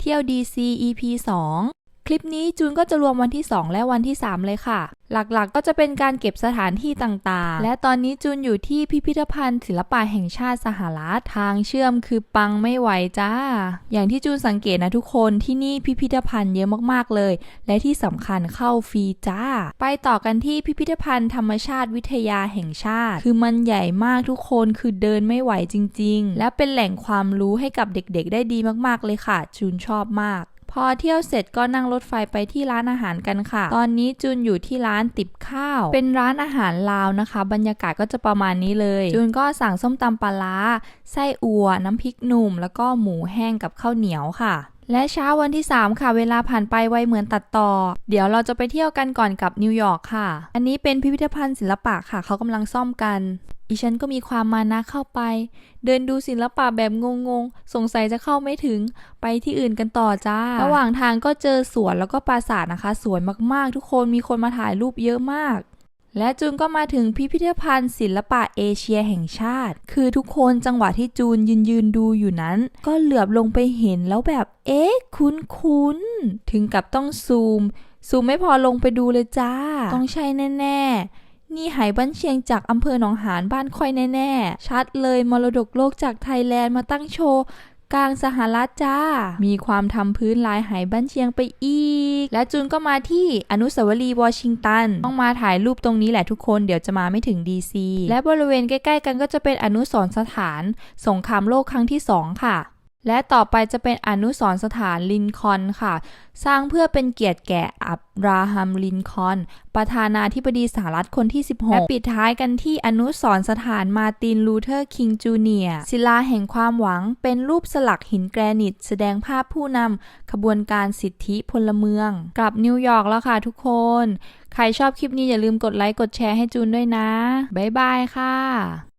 เที่ยว DC EP 2 คลิปนี้จูนก็จะรวมวันที่ 2 และวันที่ 3 เลยค่ะ หลักๆก็จะเป็นการเก็บสถานที่ต่างๆ และตอนนี้จูนอยู่ที่พิพิธภัณฑ์ ศิลปะแห่งชาติสหรัฐทางเชื่อมคือปังไม่ไหวจ้า อย่างที่จูนสังเกตนะทุกคนที่นี่พิพิธภัณฑ์เยอะมากๆเลย และที่สำคัญเข้าฟรีจ้า ไปต่อกันที่พิพิธภัณฑ์ธรรมชาติวิทยาแห่งชาติ คือมันใหญ่มากทุกคนคือเดินไม่ไหวจริง ๆ และเป็นแหล่งความรู้ให้กับเด็กๆ ได้ดีมากๆเลยค่ะ จูนชอบมาก อเที่ยวเสร็จก็นั่งรถไฟไปที่ร้านอาหารกันค่ะ ตอนนี้จูนอยู่ที่ร้านติบข้าว เป็นร้านอาหารลาวนะคะ บรรยากาศก็จะประมาณนี้เลยจูนก็สั่งส้มตำปลาร้าไส้อัว น้ำพริกหนุ่ม แล้วก็หมูแห้งกับข้าวเหนียวค่ะและเช้าวันที่ 3 ค่ะเวลาผ่านไปไวเหมือนตัดต่อ เดี๋ยวเราจะไปเที่ยวกันก่อนกับนิวยอร์กค่ะ อันนี้เป็นพิพิธภัณฑ์ศิลปะค่ะ เขากำลังซ่อมกัน อีฉันก็มีความมานะเข้าไป เดินดูศิลปะแบบงงๆ สงสัยจะเข้าไม่ถึง ไปที่อื่นกันต่อจ้า ระหว่างทางก็เจอสวนแล้วก็ปราสาทนะคะ สวยมากๆ ทุกคน มีคนมาถ่ายรูปเยอะมาก และจูนก็มาถึงพิพิธภัณฑ์ศิลปะเอเชียแห่งชาติ คือทุกคนจังหวะที่จูนยืนยืนดูอยู่นั้น ก็เหลือบลงไปเห็นแล้วแบบ เอ๊ะ คุ้นคุ้นๆถึงกับต้องซูม ซูมไม่พอลงไปดูเลยจ้า ต้องใช่แน่ ๆ นี่ไหบ้านเชียงจากอำเภอหนองหานบ้านค่อยแน่ๆ ชัดเลยมรดกโลกจากไทยแลนด์มาตั้งโชว์กลางสหรัฐจ้า มีความทำพื้นลายไหบ้านเชียงไปอีก และจูนก็มาที่อนุสาวรีย์วอชิงตัน ต้องมาถ่ายรูปตรงนี้แหละทุกคน เดี๋ยวจะมาไม่ถึงดีซี และบริเวณใกล้ ๆ กันก็จะเป็นอนุสรสถาน สงครามโลกครั้งที่ 2 ค่ะ และต่อไปจะเป็นอนุสรสถานลินคอนค่ะ สร้างเพื่อเป็นเกียรติแก่อับราฮัมลินคอน ประธานาธิบดีสหรัฐคนที่ 16 และปิดท้ายกันที่อนุสรสถานมาร์ตินลูเทอร์คิงจูเนียร์ศิลาแห่งความหวังเป็นรูปสลักหินแกรนิต แสดงภาพผู้นำขบวนการสิทธิพลเมือง กลับนิวยอร์กแล้วค่ะทุกคน ใครชอบคลิปนี้อย่าลืมกดไลค์กดแชร์ให้จูนด้วยนะบ๊ายบายค่ะ